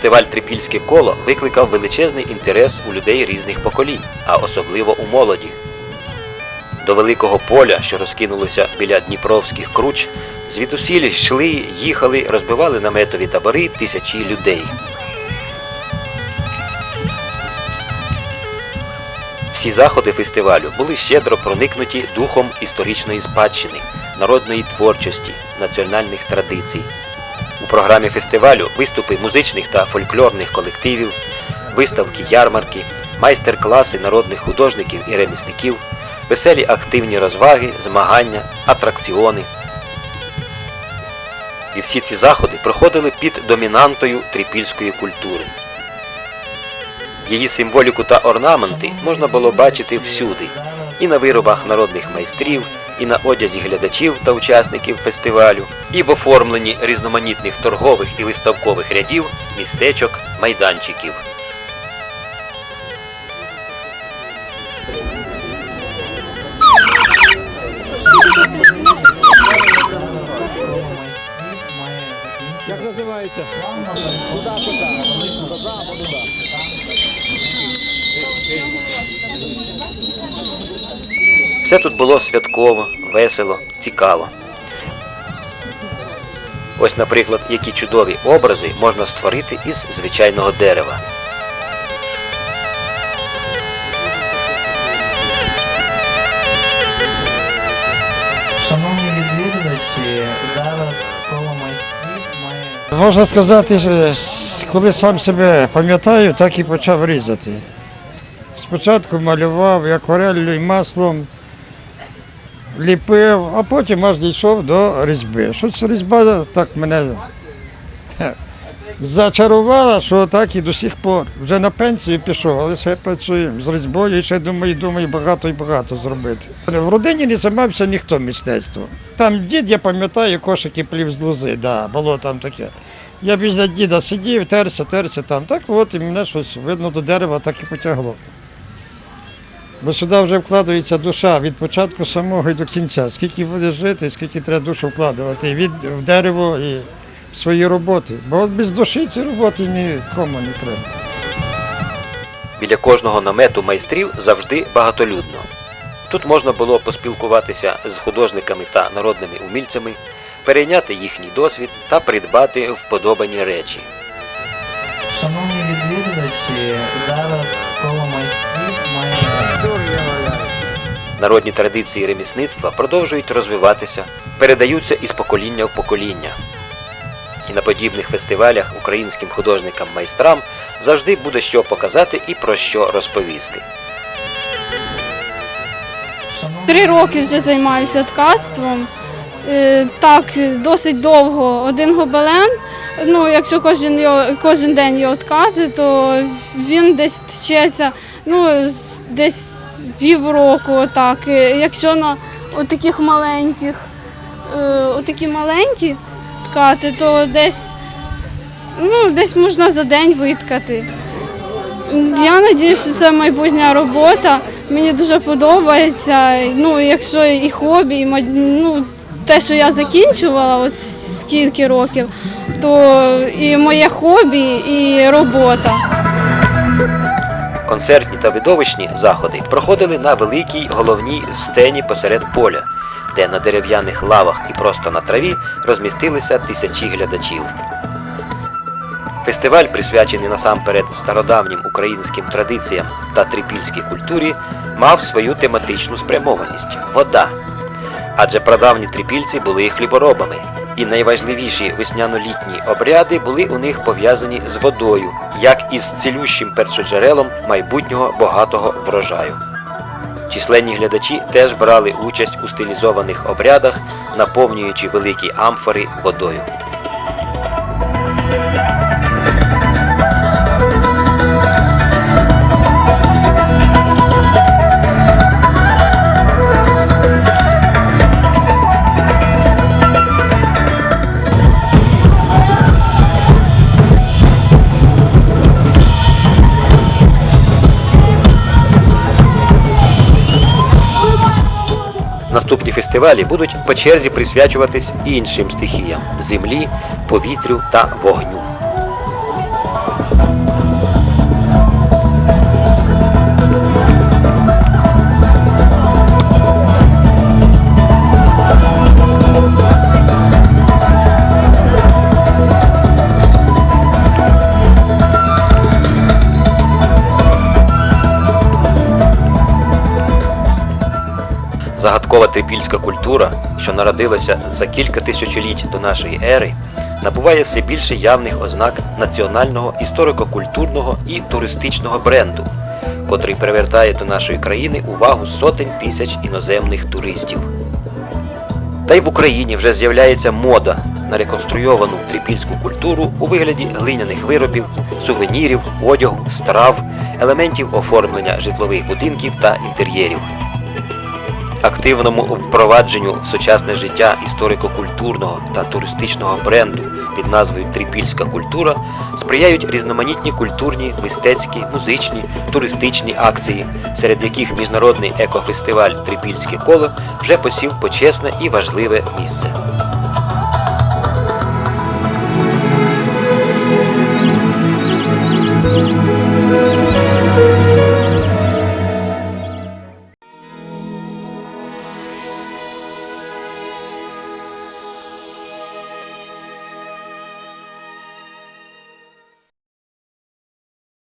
Фестиваль Трипільське коло викликав величезний інтерес у людей різних поколінь, а особливо у молоді. До великого поля, що розкинулося біля Дніпровських круч, звідусіль йшли, їхали, розбивали наметові табори тисячі людей. Всі заходи фестивалю були щедро проникнуті духом історичної спадщини, народної творчості, національних традицій. У програмі фестивалю виступи музичних та фольклорних колективів, виставки ярмарки, майстер-класи народних художників і ремісників, веселі активні розваги, змагання, атракціони. І всі ці заходи проходили під домінантою трипільської культури. Її символіку та орнаменти можна було бачити всюди, і на виробах народних майстрів, і на одязі глядачів та учасників фестивалю, і в оформленні різноманітних торгових і виставкових рядів, містечок, майданчиків. Як називається? Куда, куда? Куда, куда? Все тут було святково, весело, цікаво. Ось, наприклад, які чудові образи можна створити із звичайного дерева. Шановні відвідувачі, зараз коло майстрів має Можна сказати, що коли сам себе пам'ятаю, так і почав різати. Спочатку малював і аквареллю, і маслом, ліпив, а потім аж дійшов до різьби. Що це різьба так мене зачарувала, що так і до сих пор. Вже на пенсію пішов, але ще працюю з різьбою і ще думаю, думаю, багато і багато зробити. В родині не займався ніхто мистецтвом. Там дід, я пам'ятаю, кошики плів з лози, да, було там таке. Я біля діда сидів, терся, терся там. Так от і мене щось видно до дерева так і потягло. Бо сюди вже вкладається душа від початку самого і до кінця. Скільки буде жити, скільки треба душу вкладувати від в дерево і в свої роботи. Бо от без душі ці роботи нікому не треба. Біля кожного намету майстрів завжди багатолюдно. Тут можна було поспілкуватися з художниками та народними умільцями, перейняти їхній досвід та придбати вподобані речі. Шановні відвідувачі, зараз Народні традиції ремісництва продовжують розвиватися, передаються із покоління в покоління. І на подібних фестивалях українським художникам-майстрам завжди буде що показати і про що розповісти. Три роки вже займаюся ткацтвом. Е, Так, досить довго. Один гобелен. Ну, якщо кожен, кожен день його ткати, то він десь тчеться ну, десь півроку. Отак. Якщо на таких маленьких, е, отакі маленькі ткати, то десь, ну, десь можна за день виткати. Я сподіваюся, що це майбутня робота. Мені дуже подобається. Ну, якщо і хобі, і ну, те, що я закінчувала, от скільки років, то і моє хобі, і робота. Концертні та видовищні заходи проходили на великій головній сцені посеред поля, де на дерев'яних лавах і просто на траві розмістилися тисячі глядачів. Фестиваль, присвячений насамперед стародавнім українським традиціям та трипільській культурі, мав свою тематичну спрямованість вода. Адже прадавні трипільці були хліборобами, і найважливіші весняно-літні обряди були у них пов'язані з водою, як із цілющим першоджерелом майбутнього багатого врожаю. Численні глядачі теж брали участь у стилізованих обрядах, наповнюючи великі амфори водою. Наступні фестивалі будуть по черзі присвячуватись іншим стихіям землі, повітрю та вогню. Винкова трипільська культура, що народилася за кілька тисячоліть до нашої ери, набуває все більше явних ознак національного історико-культурного і туристичного бренду, котрий привертає до нашої країни увагу сотень тисяч іноземних туристів. Та й в Україні вже з'являється мода на реконструйовану трипільську культуру у вигляді глиняних виробів, сувенірів, одягу, страв, елементів оформлення житлових будинків та інтер'єрів. Активному впровадженню в сучасне життя історико-культурного та туристичного бренду під назвою Трипільська культура сприяють різноманітні культурні, мистецькі, музичні, туристичні акції, серед яких міжнародний екофестиваль Трипільське коло вже посів почесне і важливе місце.